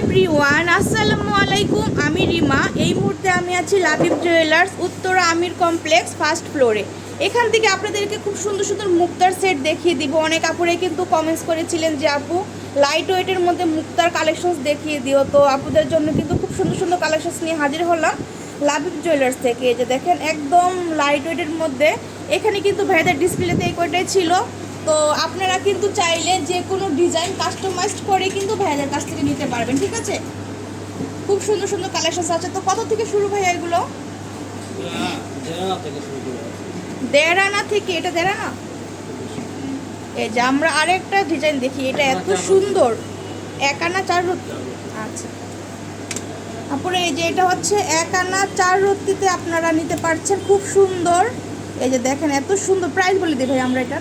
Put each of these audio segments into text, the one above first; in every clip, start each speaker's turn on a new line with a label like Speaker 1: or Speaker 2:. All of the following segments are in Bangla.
Speaker 1: এভরিওয়ান, আসসালামু আলাইকুম। আমি রিমা। এই মুহূর্তে আমি আছি Labib jewellers Uttara Amir complex, first ফ্লোরে। এখান থেকে আপনাদেরকে খুব সুন্দর সুন্দর মুক্তার সেট দেখিয়ে দিব। অনেক আপুরে কিন্তু কমেন্টস করেছিলেন যে, আপু লাইট ওয়েটের মধ্যে মুক্তার কালেকশনস দেখিয়ে দিও। তো আপুদের জন্য কিন্তু খুব সুন্দর সুন্দর কালেকশনস নিয়ে হাজির হলাম লাবিব জুয়েলার্স থেকে। যে দেখেন, একদম লাইট ওয়েটের মধ্যে। এখানে কিন্তু ভাইদের ডিসপ্লেতে এই কয়টাই ছিল? তো আপনারা কিন্তু চাইলে যে কোনো ডিজাইন কাস্টমাইজড করে কিন্তু ভাইয়াদের কাছ থেকে নিতে পারবেন, ঠিক আছে? খুব সুন্দর সুন্দর কালেকশন আছে। তো কত থেকে শুরু ভাইয়া এগুলো? দেড় আনা থেকে, এটা দেড় আনা? এই যে আমরা আরেকটা ডিজাইন দেখি, এটা এত সুন্দর। এক আনা চার রত্তি আচ্ছা। তারপরে এই যে এটা হচ্ছে এক আনা চার রত্তিতে আপনারা নিতে পারছেন, খুব সুন্দর। এই যে দেখেন, এত সুন্দর। প্রাইস বলে দিই ভাই আমরা এটা।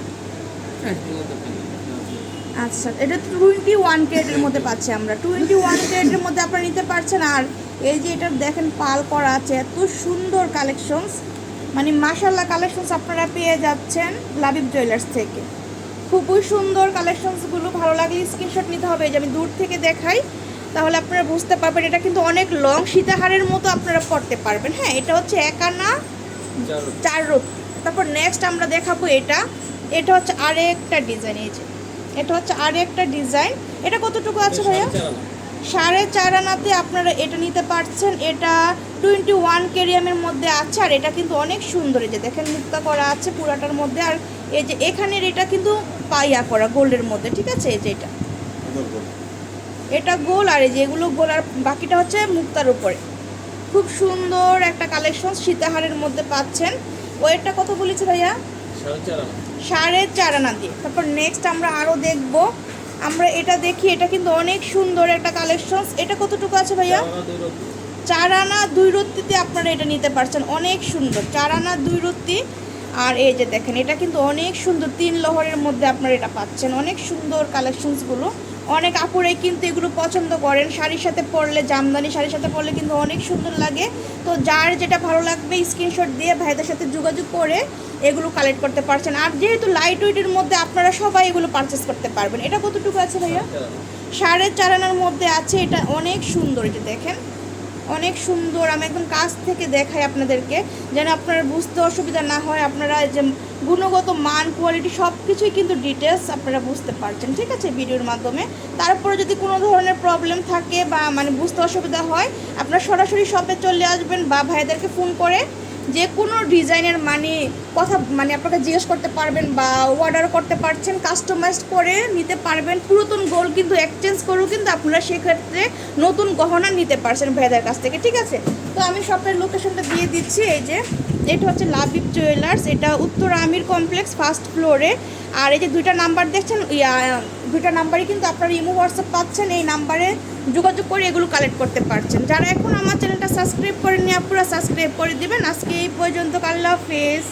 Speaker 1: আচ্ছা এটা টোয়েন্টি ওয়ান ক্যারেটের মধ্যে পাচ্ছি আমরা। টোয়েন্টি ওয়ান ক্যারেটের মধ্যে আপনারা নিতে পারছেন। আর এই যে এটা দেখেন পাল করা আছে। এত সুন্দর কালেকশনস মানে মাশাল্লাহ কালেকশনস আপনারা পেয়ে যাচ্ছেন লাবিব জুয়েলার্স থেকে। খুবই সুন্দর কালেকশনসগুলো ভালো লাগলে স্ক্রিনশট নিতে হবে। যে আমি দূর থেকে দেখাই তাহলে আপনারা বুঝতে পারবেন। এটা কিন্তু অনেক লং সীতাহারের মতো আপনারা পড়তে পারবেন। হ্যাঁ এটা হচ্ছে একানা চার রত্তি তারপর নেক্সট আমরা দেখাবো এটা। এটা হচ্ছে আরেকটা ডিজাইন এই যে। এটা হচ্ছে আরেকটা ডিজাইন এটা কতটুকু আছে ভাইয়া? সাড়ে চার আনাতে আপনারা এটা নিতে পারছেন। এটা টোয়েন্টি ওয়ান কেরিয়ামের মধ্যে আছে আর এটা কিন্তু অনেক সুন্দর। এই যে দেখেন মুক্তা করা আছে পুরাটার মধ্যে। আর এই যে এখানের এটা কিন্তু পাইয়া করা গোল্ডের মধ্যে ঠিক আছে? এই যে এটা। এটা গোল। আর এই যে এগুলো গোল আর বাকিটা হচ্ছে মুক্তার উপরে। খুব সুন্দর একটা কালেকশন সীতাহারের মধ্যে পাচ্ছেন। ওয়েটটা কত বলেছে ভাইয়া? সাড়ে চার আনা। দিয়ে। তারপর নেক্সট আমরা আরও দেখব। আমরা এটা দেখি এটা কিন্তু অনেক সুন্দর একটা কালেকশন এটা কতটুকু আছে ভাইয়া? চার আনা দুই রত্তিতে আপনারা এটা নিতে পারছেন। অনেক সুন্দর। চার আনা দুই রত্তি। আর এই যে দেখেন এটা কিন্তু অনেক সুন্দর। তিন লহরের মধ্যে আপনারা এটা পাচ্ছেন। অনেক সুন্দর কালেকশনসগুলো অনেক আপুরাই কিন্তু এগুলো পছন্দ করেন। শাড়ির সাথে পরলে জামদানি শাড়ির সাথে পরলে কিন্তু অনেক সুন্দর লাগে। তো যার যেটা ভালো লাগবে স্ক্রিনশট দিয়ে ভাইদের সাথে যোগাযোগ করে এগুলো কালেক্ট করতে পারছেন। আর যেহেতু লাইট ওয়েটের মধ্যে আপনারা সবাই এগুলো পারচেস করতে পারবেন। এটা কতটুকু আছে ভাইয়া? সাড়ে চার আনার মধ্যে আছে। এটা অনেক সুন্দর। এটা দেখেন। অনেক সুন্দর। আমি একদম কাছ থেকে দেখাই আপনাদেরকে, যেন আপনার বুঝতে অসুবিধা না হয়, আপনারা যে গুণগত মান কোয়ালিটি সব কিছুই কিন্তু ডিটেলস আপনারা বুঝতে পারছেন, ঠিক আছে, ভিডিওর মাধ্যমে। তারপরে যদি কোনো ধরনের প্রবলেম থাকে বা মানে বুঝতে অসুবিধা হয়, আপনারা সরাসরি শপে চলে আসবেন বা ভাইদেরকে ফোন করে যে কোনো ডিজাইনের মানে কথা মানে আপনাকে জিজ্ঞেস করতে পারবেন বা অর্ডার করতে পারছেন কাস্টমাইজ করে নিতে পারবেন। পুরাতন গোল কিন্তু এক্সচেঞ্জ করেও কিন্তু আপনারা সেক্ষেত্রে নতুন গহনা নিতে পারছেন ভেদার কাছ থেকে, ঠিক আছে? তো আমি সবটার লোকেশনটা দিয়ে দিচ্ছি, এই যে, এটা হচ্ছে লাবিব জুয়েলার্স এটা উত্তর আমির কমপ্লেক্স ফার্স্ট ফ্লোরে আর এই যে দুইটা নাম্বার দেখছেন দুইটা নাম্বারই কিন্তু আপনারা ইমো, হোয়াটসঅ্যাপ পাচ্ছেন, এই নাম্বারে যোগাযোগ করে এগুলো কালেক্ট করতে পারছেন। যারা এখন আমার চ্যানেলটা সাবস্ক্রাইব করেননি আপনারা সাবস্ক্রাইব করে দিবেন। আজকে এই পর্যন্ত, আল্লাহ হাফেজ।